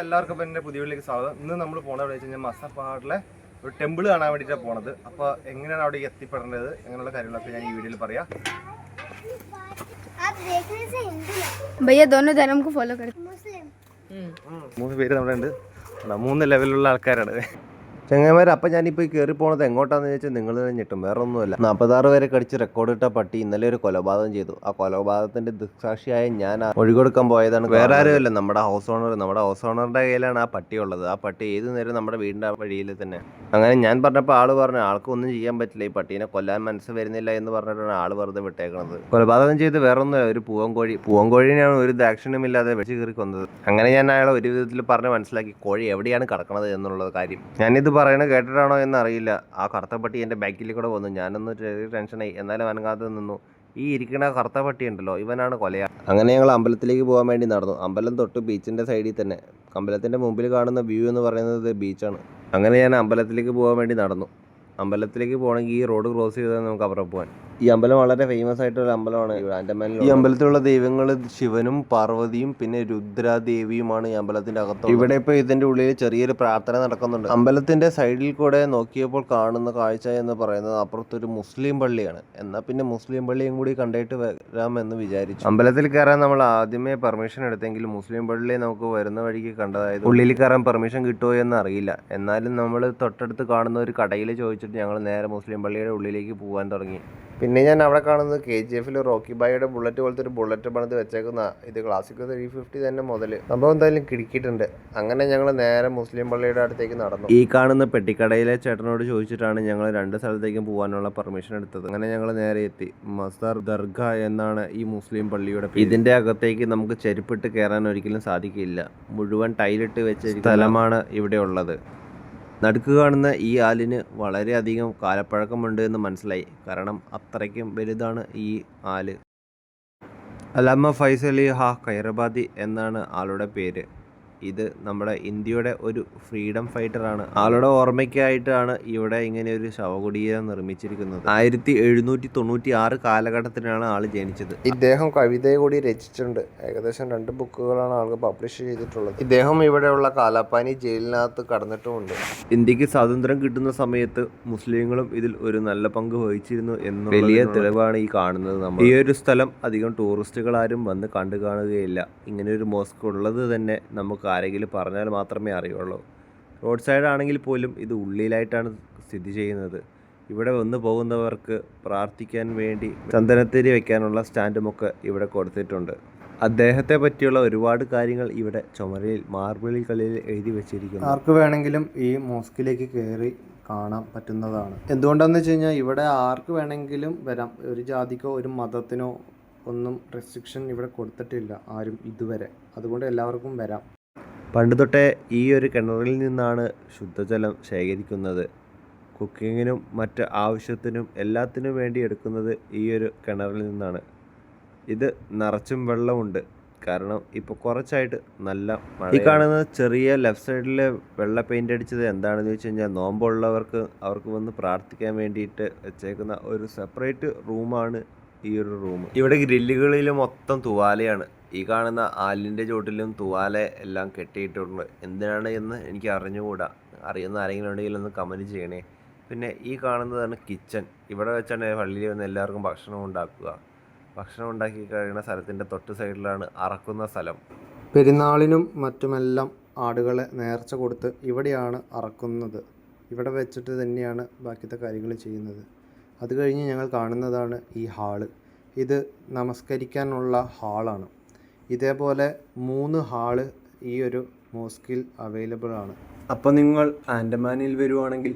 എല്ലാവർക്കും എന്റെ പുതിയ വീട്ടിലേക്ക് സ്വാഗതം. ഇന്ന് നമ്മൾ പോണത് എവിടെ വെച്ച് കഴിഞ്ഞാൽ മസപ്പാടിലെ ഒരു ടെമ്പിൾ കാണാൻ വേണ്ടിയിട്ടാണ് പോണത്. അപ്പോൾ എങ്ങനെയാണ് അവിടെ എത്തിപ്പെടേണ്ടത് അങ്ങനെയുള്ള കാര്യങ്ങളൊക്കെ ഞാൻ ഈ വീഡിയോയിൽ പറയാം. മൂന്ന് പേര് നമ്മുടെ ഉണ്ട്. മൂന്ന് ലെവലിലുള്ള ആൾക്കാരാണ്. ചങ്ങന്മാർ അപ്പം ഞാനിപ്പോൾ കയറി പോണത് എങ്ങോട്ടാന്ന് ചോദിച്ചാൽ നിങ്ങൾ ഞെട്ടും. വേറെ ഒന്നുമല്ല നാൽപ്പത്താറ് വരെ കടിച്ച് റെക്കോർഡ് ഇട്ട പട്ടി ഇന്നലെ ഒരു കൊലപാതകം ചെയ്തു. ആ കൊലപാതകത്തിന്റെ ദുസാക്ഷിയായ ഞാൻ ഒഴികൊടുക്കാൻ കൊടുക്കാൻ പോയതാണ് വേറെ ആരുമല്ല. നമ്മുടെ ഹൗസ് ഓണർ നമ്മുടെ ഹൗസ് ഓണറുടെ കയ്യിലാണ് ആ പട്ടി ഉള്ളത്. ആ പട്ടി ഏത് നേരം നമ്മുടെ വീടിന്റെ ആ വഴിയിൽ തന്നെ. അങ്ങനെ ഞാൻ പറഞ്ഞപ്പോൾ ആൾ പറഞ്ഞു ആൾക്ക് ഒന്നും ചെയ്യാൻ പറ്റില്ല. ഈ പട്ടീനെ കൊല്ലാൻ മനസ്സ് വരുന്നില്ല എന്ന് പറഞ്ഞിട്ടാണ് ആൾ വെറുതെ വിട്ടേക്കുന്നത് കൊലപാതകം ചെയ്ത് വേറെ ഒന്നുമില്ല ഒരു പൂവൻകോഴി പൂവൻകോഴിനെയാണ് ഒരു ദാക്ഷിണ്യം ഇല്ലാതെ വെച്ച് കയറി കൊന്നത്. അങ്ങനെ ഞാൻ അയാളെ ഒരു വിധത്തിൽ പറഞ്ഞ് മനസ്സിലാക്കി കോഴി എവിടെയാണ് കടക്കുന്നത് എന്നുള്ളത് കാര്യം. ഞാനിത് പറയണത് കേട്ടിട്ടാണോ എന്നറിയില്ല. ആ കറുത്ത പട്ടി എന്റെ ബാക്കിൽ കൂടെ വന്നു. ഞാനൊന്ന് ചെറിയ ടെൻഷനായി. എന്നാലും അനങ്ങാതെ നിന്നു. ഈ ഇരിക്കുന്ന കറുത്ത പട്ടി ഉണ്ടല്ലോ ഇവനാണ് കൊലയാ. അങ്ങനെ ഞങ്ങൾ അമ്പലത്തിലേക്ക് പോകാൻ വേണ്ടി നടന്നു. അമ്പലം തൊട്ട് ബീച്ചിന്റെ സൈഡിൽ തന്നെ. അമ്പലത്തിന്റെ മുമ്പിൽ കാണുന്ന വ്യൂ എന്ന് പറയുന്നത് ബീച്ചാണ്. അങ്ങനെ ഞാൻ അമ്പലത്തിലേക്ക് പോകാൻ വേണ്ടി നടന്നു. അമ്പലത്തിലേക്ക് പോകണമെങ്കിൽ ഈ റോഡ് ക്രോസ് ചെയ്താൽ നമുക്ക് അപ്പുറം പോകാൻ. ഈ അമ്പലം വളരെ ഫേമസ് ആയിട്ടുള്ള അമ്പലമാണ്. ആൻഡമാനിൽ ഈ അമ്പലത്തിലുള്ള ദൈവങ്ങൾ ശിവനും പാർവതിയും പിന്നെ രുദ്രാദേവിയുമാണ് ഈ അമ്പലത്തിന്റെ അകത്ത് ഇവിടെ ഇപ്പോൾ ഇതിന്റെ ഉള്ളിൽ ചെറിയൊരു പ്രാർത്ഥന നടക്കുന്നുണ്ട്. അമ്പലത്തിന്റെ സൈഡിൽ കൂടെ നോക്കിയപ്പോൾ കാണുന്ന കാഴ്ച എന്ന് പറയുന്നത് അപ്പുറത്തൊരു മുസ്ലിം പള്ളിയാണ്. എന്നാ പിന്നെ മുസ്ലിം പള്ളിയും കൂടി കണ്ടിട്ട് വരാമെന്ന് വിചാരിച്ചു. അമ്പലത്തിൽ കയറാൻ നമ്മൾ ആദ്യമേ പെർമിഷൻ എടുത്തെങ്കിൽ മുസ്ലിം പള്ളി നമുക്ക് വരുന്ന വഴിക്ക് കണ്ടതായത് ഉള്ളിൽ കയറാൻ പെർമിഷൻ കിട്ടുമോ എന്ന് അറിയില്ല. എന്നാലും നമ്മൾ തൊട്ടടുത്ത് കാണുന്ന ഒരു കടയിൽ ചോദിച്ചിട്ട് ഞങ്ങൾ നേരെ മുസ്ലിം പള്ളിയുടെ ഉള്ളിലേക്ക് പോകാൻ തുടങ്ങി. പിന്നെ ഞാൻ അവിടെ കാണുന്നത് കെ ജി എഫിൽ റോക്കി ബായിയുടെ ബുള്ളറ്റ് പോലത്തെ ഒരു ബുള്ളറ്റ് പണിത് വെച്ചേക്കുന്ന ഇത് ക്ലാസിക് ത്രീ ഫിഫ്റ്റി തന്നെ മുതൽ സംഭവം എന്തായാലും കിടക്കിയിട്ടുണ്ട് അങ്ങനെ ഞങ്ങൾ നേരെ മുസ്ലിം പള്ളിയുടെ അടുത്തേക്ക് നടന്നു. ഈ കാണുന്ന പെട്ടിക്കടയിലെ ചേട്ടനോട് ചോദിച്ചിട്ടാണ് ഞങ്ങൾ രണ്ട് സ്ഥലത്തേക്കും പോകാനുള്ള പെർമിഷൻ എടുത്തത്. അങ്ങനെ ഞങ്ങൾ നേരെ എത്തി. മസർ ദർഗ എന്നാണ് ഈ മുസ്ലിം പള്ളിയുടെ. ഇതിന്റെ അകത്തേക്ക് നമുക്ക് ചെരുപ്പിട്ട് കയറാൻ ഒരിക്കലും സാധിക്കില്ല. മുഴുവൻ ടൈലിട്ട് വെച്ച സ്ഥലമാണ് ഇവിടെ ഉള്ളത്. നടുക്ക് കാണുന്ന ഈ ആലിന് വളരെയധികം കാലപ്പഴക്കമുണ്ട് എന്ന് മനസ്സിലായി. കാരണം അത്രയ്ക്കും വലുതാണ് ഈ ആൽ. അലാമ ഫൈസലി ഹാ ഖൈറബാദി എന്നാണ് ആളുടെ പേര്. ഇത് നമ്മുടെ ഇന്ത്യയുടെ ഒരു ഫ്രീഡം ഫൈറ്ററാണ്. ആളുടെ ഓർമ്മയ്ക്കായിട്ടാണ് ഇവിടെ ഇങ്ങനെ ഒരു ശവകുടീരം നിർമ്മിച്ചിരിക്കുന്നത്. ആയിരത്തി എഴുന്നൂറ്റി തൊണ്ണൂറ്റി ആറ് കാലഘട്ടത്തിലാണ് ആൾ ജനിച്ചത്. ഇദ്ദേഹം കവിതയെ കൂടി രചിച്ചിട്ടുണ്ട്. ഏകദേശം രണ്ട് ബുക്കുകളാണ് ആൾക്ക് പബ്ലിഷ് ചെയ്തിട്ടുള്ളത്. ഇദ്ദേഹം ഇവിടെയുള്ള കാലാപ്പാനി ജയിലിനകത്ത് കടന്നിട്ടുമുണ്ട്. ഇന്ത്യയ്ക്ക് സ്വാതന്ത്ര്യം കിട്ടുന്ന സമയത്ത് മുസ്ലിങ്ങളും ഇതിൽ ഒരു നല്ല പങ്ക് വഹിച്ചിരുന്നു എന്ന വലിയ തെളിവാണ് ഈ കാണുന്നത് നമ്മൾ. ഈ ഒരു സ്ഥലം അധികം ടൂറിസ്റ്റുകൾ ആരും വന്ന് കണ്ടു കാണുകയില്ല ഇങ്ങനെ ഒരു മോസ്ക് ഉള്ളത് തന്നെ നമുക്ക് ആരെങ്കിലും പറഞ്ഞാൽ മാത്രമേ അറിയുള്ളൂ. റോഡ് സൈഡ് ആണെങ്കിൽ പോലും ഇത് ഉള്ളിലായിട്ടാണ് സ്ഥിതി ചെയ്യുന്നത്. ഇവിടെ വന്നു പോകുന്നവർക്ക് പ്രാർത്ഥിക്കാൻ വേണ്ടി ചന്ദനത്തിരി വയ്ക്കാനുള്ള സ്റ്റാൻഡുമൊക്കെ ഇവിടെ കൊടുത്തിട്ടുണ്ട്. അദ്ദേഹത്തെ പറ്റിയുള്ള ഒരുപാട് കാര്യങ്ങൾ ഇവിടെ ചുമരിൽ മാർബിളിൽ കളിയിൽ എഴുതി വെച്ചിരിക്കുന്നു. ആർക്ക് വേണമെങ്കിലും ഈ മോസ്കിലേക്ക് കയറി കാണാൻ പറ്റുന്നതാണ്. എന്തുകൊണ്ടാന്ന് വെച്ച് കഴിഞ്ഞാൽ ഇവിടെ ആർക്ക് വേണമെങ്കിലും വരാം. ഒരു ജാതിക്കോ ഒരു മതത്തിനോ ഒന്നും റെസ്ട്രിക്ഷൻ ഇവിടെ കൊടുത്തിട്ടില്ല ആരും ഇതുവരെ. അതുകൊണ്ട് എല്ലാവർക്കും വരാം. പണ്ട് തൊട്ടേ ഈ ഒരു കിണറിൽ നിന്നാണ് ശുദ്ധജലം ശേഖരിക്കുന്നത്. കുക്കിങ്ങിനും മറ്റ് ആവശ്യത്തിനും എല്ലാത്തിനും വേണ്ടി എടുക്കുന്നത് ഈ ഒരു കിണറിൽ നിന്നാണ്. ഇത് നിറച്ചും വെള്ളമുണ്ട്. കാരണം ഇപ്പോൾ കുറച്ചായിട്ട് നല്ല ഈ കാണുന്ന ചെറിയ ലെഫ്റ്റ് സൈഡിൽ വെള്ള പെയിന്റ് അടിച്ചത് എന്താണെന്ന് വെച്ച് കഴിഞ്ഞാൽ നോമ്പുള്ളവർക്ക് അവർക്ക് വന്ന് പ്രാർത്ഥിക്കാൻ വേണ്ടിയിട്ട് വെച്ചേക്കുന്ന ഒരു സെപ്പറേറ്റ് റൂമാണ് ഈ ഒരു റൂം ഇവിടെ ഗ്രില്ലുകളിൽ മൊത്തം തുവാലയാണ്. ഈ കാണുന്ന ആലിന്റെ ചോട്ടിലും തുവാല എല്ലാം കെട്ടിയിട്ടുണ്ട്. എന്തിനാണ് എന്ന് എനിക്ക് അറിഞ്ഞുകൂടാ. അറിയുന്ന ആരെങ്കിലും ഉണ്ടെങ്കിൽ ഒന്ന് കമന്റ് ചെയ്യണേ. പിന്നെ ഈ കാണുന്നതാണ് കിച്ചൺ ഇവിടെ വെച്ചാണ് പള്ളിയിൽ വന്ന് എല്ലാവർക്കും ഭക്ഷണം ഉണ്ടാക്കുക. ഭക്ഷണം ഉണ്ടാക്കി കഴിയുന്ന സ്ഥലത്തിന്റെ തൊട്ട് സൈഡിലാണ് അറക്കുന്ന സ്ഥലം. പെരുന്നാളിനും മറ്റുമെല്ലാം ആടുകളെ നേർച്ച കൊടുത്ത് ഇവിടെയാണ് അറക്കുന്നത്. ഇവിടെ വെച്ചിട്ട് തന്നെയാണ് ബാക്കിയത്തെ കാര്യങ്ങൾ ചെയ്യുന്നത്. അത് കഴിഞ്ഞ് ഞങ്ങൾ കാണുന്നതാണ് ഈ ഹാൾ. ഇത് നമസ്കരിക്കാനുള്ള ഹാളാണ്. ഇതേപോലെ മൂന്ന് ഹാൾ ഈ ഒരു മോസ്കിൽ അവൈലബിൾ ആണ്. അപ്പോൾ നിങ്ങൾ ആൻഡമാനിൽ വരുവാണെങ്കിൽ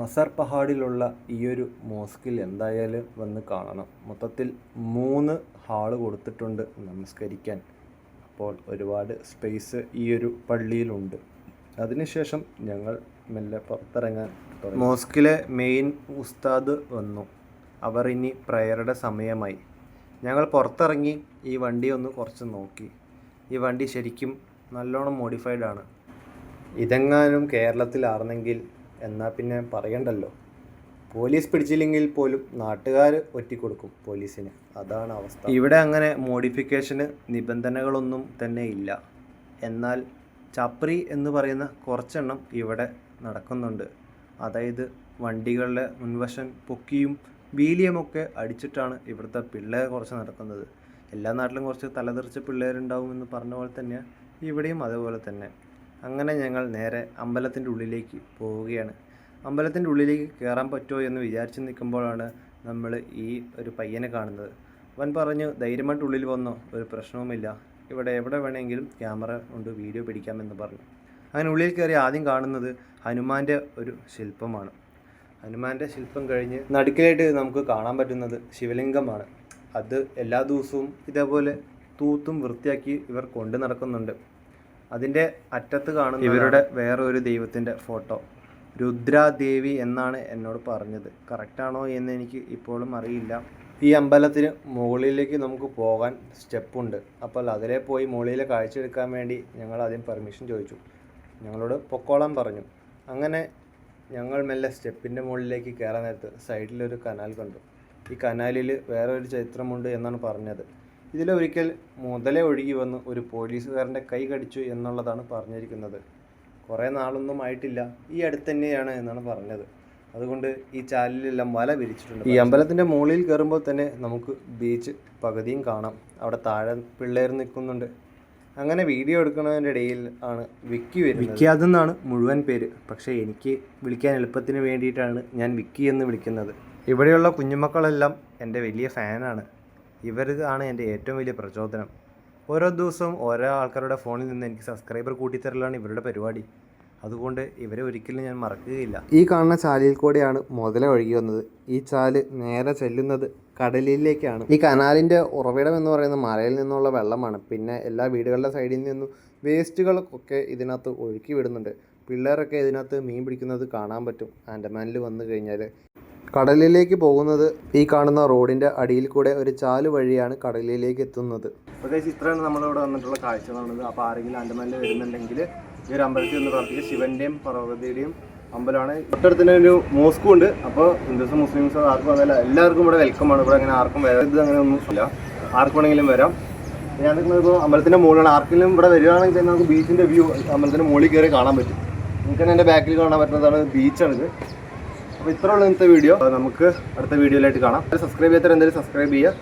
മസർ പഹാഡിലുള്ള ഈ ഒരു മോസ്കിൽ എന്തായാലും വന്ന് കാണണം. മൊത്തത്തിൽ മൂന്ന് ഹാൾ കൊടുത്തിട്ടുണ്ട് നമസ്കരിക്കാൻ. അപ്പോൾ ഒരുപാട് സ്പേസ് ഈ ഒരു പള്ളിയിലുണ്ട്. അതിനുശേഷം ഞങ്ങൾ മെല്ലെ പുറത്തിറങ്ങാൻ മോസ്കിലെ മെയിൻ ഉസ്താദ് വന്നു. അവർ ഇനി പ്രയറുടെ സമയമായി. ഞങ്ങൾ പുറത്തിറങ്ങി ഈ വണ്ടി ഒന്ന് കുറച്ച് നോക്കി. ഈ വണ്ടി ശരിക്കും നല്ലോണം മോഡിഫൈഡ് ആണ്. ഇതെങ്ങാനും കേരളത്തിലാർന്നെങ്കിൽ എന്നാൽ പിന്നെ പറയണ്ടല്ലോ. പോലീസ് പിടിച്ചില്ലെങ്കിൽ പോലും നാട്ടുകാർ ഒറ്റിക്കൊടുക്കും പോലീസിന്. അതാണ് അവസ്ഥ. ഇവിടെ അങ്ങനെ മോഡിഫിക്കേഷന് നിബന്ധനകളൊന്നും തന്നെ ഇല്ല. എന്നാൽ ചപ്രി എന്ന് പറയുന്ന കുറച്ചെണ്ണം ഇവിടെ നടക്കുന്നുണ്ട്. അതായത് വണ്ടികളുടെ മുൻവശം പൊക്കിയും വീലിയുമൊക്കെ അടിച്ചിട്ടാണ് ഇവിടുത്തെ പിള്ളേർ കുറച്ച് നടക്കുന്നത്. എല്ലാ നാട്ടിലും കുറച്ച് തലതെറിച്ച പിള്ളേരുണ്ടാവും എന്ന് പറഞ്ഞ പോലെ തന്നെ ഇവിടെയും അതേപോലെ തന്നെ. അങ്ങനെ ഞങ്ങൾ നേരെ അമ്പലത്തിന്റെ ഉള്ളിലേക്ക് പോവുകയാണ്. അമ്പലത്തിന്റെ ഉള്ളിലേക്ക് കയറാൻ പറ്റുമോ എന്ന് വിചാരിച്ച് നിൽക്കുമ്പോഴാണ് നമ്മൾ ഈ ഒരു പയ്യനെ കാണുന്നത്. അവൻ പറഞ്ഞു ധൈര്യമായിട്ട് ഉള്ളിൽ വന്നോ ഒരു പ്രശ്നവുമില്ല. ഇവിടെ എവിടെ വേണമെങ്കിലും ക്യാമറ കൊണ്ട് വീഡിയോ പിടിക്കാമെന്ന് പറഞ്ഞു. അങ്ങനെ ഉള്ളിൽ കയറി ആദ്യം കാണുന്നത് ഹനുമാന്റെ ഒരു ശില്പമാണ്. ഹനുമാന്റെ ശില്പം കഴിഞ്ഞ് നടുക്കിലായിട്ട് നമുക്ക് കാണാൻ പറ്റുന്നത് ശിവലിംഗമാണ്. അത് എല്ലാ ദിവസവും ഇതേപോലെ തൂത്തും വൃത്തിയാക്കി ഇവർ കൊണ്ടു നടക്കുന്നുണ്ട്. അതിന്റെ അറ്റത്ത് കാണുന്ന ഇവരുടെ വേറൊരു ഒരു ദൈവത്തിന്റെ ഫോട്ടോ. രുദ്രാദേവി എന്നാണ് എന്നോട് പറഞ്ഞത്. കറക്റ്റാണോ എന്ന് എനിക്ക് ഇപ്പോഴും അറിയില്ല. ഈ അമ്പലത്തിന് മുകളിലേക്ക് നമുക്ക് പോകാൻ സ്റ്റെപ്പുണ്ട്. അപ്പോൾ അതിലെ പോയി മുകളിലെ കാഴ്ച എടുക്കാൻ വേണ്ടി ഞങ്ങൾ ആദ്യം പെർമിഷൻ ചോദിച്ചു. ഞങ്ങളോട് പൊക്കോളാൻ പറഞ്ഞു. അങ്ങനെ ഞങ്ങൾ മെല്ലെ സ്റ്റെപ്പിന്റെ മുകളിലേക്ക് കയറാൻ നേരത്ത് സൈഡിലൊരു കനാൽ കണ്ടു. ഈ കനാലിൽ വേറെ ഒരു ചരിത്രമുണ്ട് എന്നാണ് പറഞ്ഞത്. ഇതിലൊരിക്കൽ മുതലേ ഒഴുകി വന്ന് ഒരു പോലീസുകാരന്റെ കൈ കടിച്ചു എന്നുള്ളതാണ് പറഞ്ഞിരിക്കുന്നത്. കുറേ നാളൊന്നും ആയിട്ടില്ല. ഈ അടുത്ത് തന്നെയാണ് എന്നാണ് പറഞ്ഞത്. അതുകൊണ്ട് ഈ ചാലിലെല്ലാം വല വിരിച്ചിട്ടുണ്ട്. ഈ അമ്പലത്തിന്റെ മുകളിൽ കയറുമ്പോൾ തന്നെ നമുക്ക് ബീച്ച് പകുതിയും കാണാം. അവിടെ താഴെ പിള്ളേർ നിൽക്കുന്നുണ്ട്. അങ്ങനെ വീഡിയോ എടുക്കുന്നതിന്റെ ഇടയിൽ ആണ് വിക്കി വരുന്നത്. വിക്കി അതെന്നാണ് മുഴുവൻ പേര്. പക്ഷേ എനിക്ക് വിളിക്കാൻ എളുപ്പത്തിന് വേണ്ടിയിട്ടാണ് ഞാൻ വിക്കി എന്ന് വിളിക്കുന്നത്. ഇവിടെയുള്ള കുഞ്ഞുമക്കളെല്ലാം എന്റെ വലിയ ഫാനാണ്. ഇവർ ആണ് എന്റെ ഏറ്റവും വലിയ പ്രചോദനം. ഓരോ ദിവസവും ഓരോ ആൾക്കാരുടെ ഫോണിൽ നിന്ന് എനിക്ക് സബ്സ്ക്രൈബർ കൂട്ടിത്തരലാണ് ഇവരുടെ പരിപാടി. അതുകൊണ്ട് ഇവരെ ഒരിക്കലും ഞാൻ മറക്കുകയില്ല. ഈ കാണുന്ന ചാലിൽ കൂടെയാണ് മുതല ഒഴുകി വന്നത്. ഈ ചാൽ നേരെ ചെല്ലുന്നത് കടലിലേക്കാണ്. ഈ കനാലിന്റെ ഉറവിടം എന്ന് പറയുന്നത് മലയിൽ നിന്നുള്ള വെള്ളമാണ്. പിന്നെ എല്ലാ വീടുകളുടെ സൈഡിൽ നിന്നും വേസ്റ്റുകളൊക്കെ ഇതിനകത്ത് ഒഴുക്കി വിടുന്നുണ്ട്. പിള്ളേരൊക്കെ ഇതിനകത്ത് മീൻ പിടിക്കുന്നത് കാണാൻ പറ്റും. ആൻഡമാനിൽ വന്നു കഴിഞ്ഞാൽ കടലിലേക്ക് പോകുന്നത് ഈ കാണുന്ന റോഡിന്റെ അടിയിൽ കൂടെ ഒരു ചാൽ വഴിയാണ് കടലിലേക്ക് എത്തുന്നത്. പ്രത്യേകിച്ച് ഇത്രയാണ് നമ്മളിവിടെ വന്നിട്ടുള്ള കാഴ്ച കാണുന്നത് അപ്പോൾ ആരെങ്കിലും ആൻഡമാനിൽ വരുന്നുണ്ടെങ്കിൽ ഈ ഒരു അമ്പലത്തിൽ നിന്ന് പ്രാർത്ഥിക്കുക. ശിവന്റെയും പാർവതിയുടെയും അമ്പലമാണ്. തൊട്ടടുത്ത് തന്നെ ഒരു മോസ്കും ഉണ്ട്. അപ്പോൾ ഹിന്ദുസ് മുസ്ലിംസ് ആർക്കും വന്നാൽ എല്ലാവർക്കും ഇവിടെ വെൽക്കം ആണ്. ഇവിടെ അങ്ങനെ ആർക്കും വരരുത് അങ്ങനെ ഒന്നും ഇല്ല. ആർക്കും വേണമെങ്കിലും വരാം. ഞാൻ നിൽക്കുന്നത് അമ്പലത്തിന്റെ മുകളിലാണ് ആർക്കെങ്കിലും ഇവിടെ വരികയാണെങ്കിൽ തന്നെ നമുക്ക് ബീച്ചിന്റെ വ്യൂ അമ്പലത്തിന്റെ മുകളിൽ കയറി കാണാൻ പറ്റും. നിങ്ങൾക്ക് തന്നെ എന്റെ ബാക്കിൽ കാണാൻ പറ്റുന്നതാണ് ബീച്ചാണിത് അപ്പോൾ ഇത്രയുള്ള ഇന്നത്തെ വീഡിയോ നമുക്ക് അടുത്ത വീഡിയോയിലായിട്ട് കാണാം. സബ്സ്ക്രൈബ് ചെയ്യാത്തവർ എന്തായാലും സബ്സ്ക്രൈബ് ചെയ്യുക.